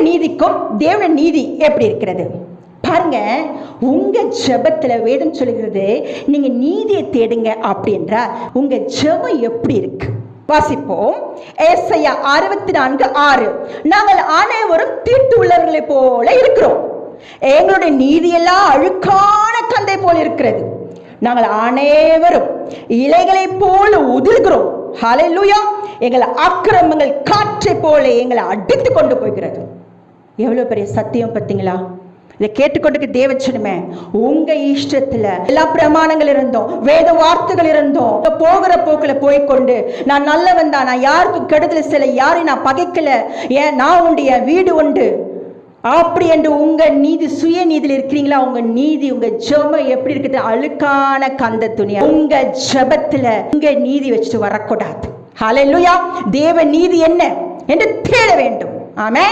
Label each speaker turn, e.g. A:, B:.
A: நீதிக்கும் தேவன நீதி எப்படி இருக்கிறது? பாருங்க உங்க ஜெபத்துல வேதம் சொல்லுகிறது நீங்க நீதியை தேடுங்க அப்படின்றா உங்க ஜெபம் எப்படி இருக்கு? வாசிப்போம். ஏசையா அறுபத்தி நான்கு ஆறு. நாங்கள் அனைவரும் தீர்த்து உள்ளவர்களை போல இருக்கிறோம். எங்களுடைய நீதியெல்லாம் அழுக்கான கந்தை போல் இருக்கிறது. நாங்கள் அனைவரும் இலைகளைப் போல உதிர்கிறோம். ஹalleluya எங்கள் அக்கிரமங்கள் காற்றை போல எங்களை அடித்து கொண்டு போகிறது. எவ்வளவு பெரிய சத்தியம் பார்த்தீங்களா? இதை கேட்டுக்கொண்டு தேவச்சனுமே உங்க இஷ்டத்துல எல்லா பிரமாணங்கள் இருந்தோம் வேத வார்த்தைகள் இருந்தோம் போகிற போக்குல போய்க்கொண்டு நான் நல்லவன் தான் நான் யாருக்கும் கெடுதல் சில யாரையும் நான் பகைக்கல ஏன் நான் உண்டு என் வீடு உண்டு. அப்படி என்று உங்க நீதி சுய நீதியில் இருக்கிறீங்களா? உங்க நீதி உங்க ஜெபம் எப்படி இருக்குது அழுக்கான கந்த துணி. உங்க ஜெபத்துல உங்க நீதி வச்சுட்டு வரக்கூடாது. ஹலெல்லுயா தேவ நீதி என்ன? என்று தேட வேண்டும். ஆமே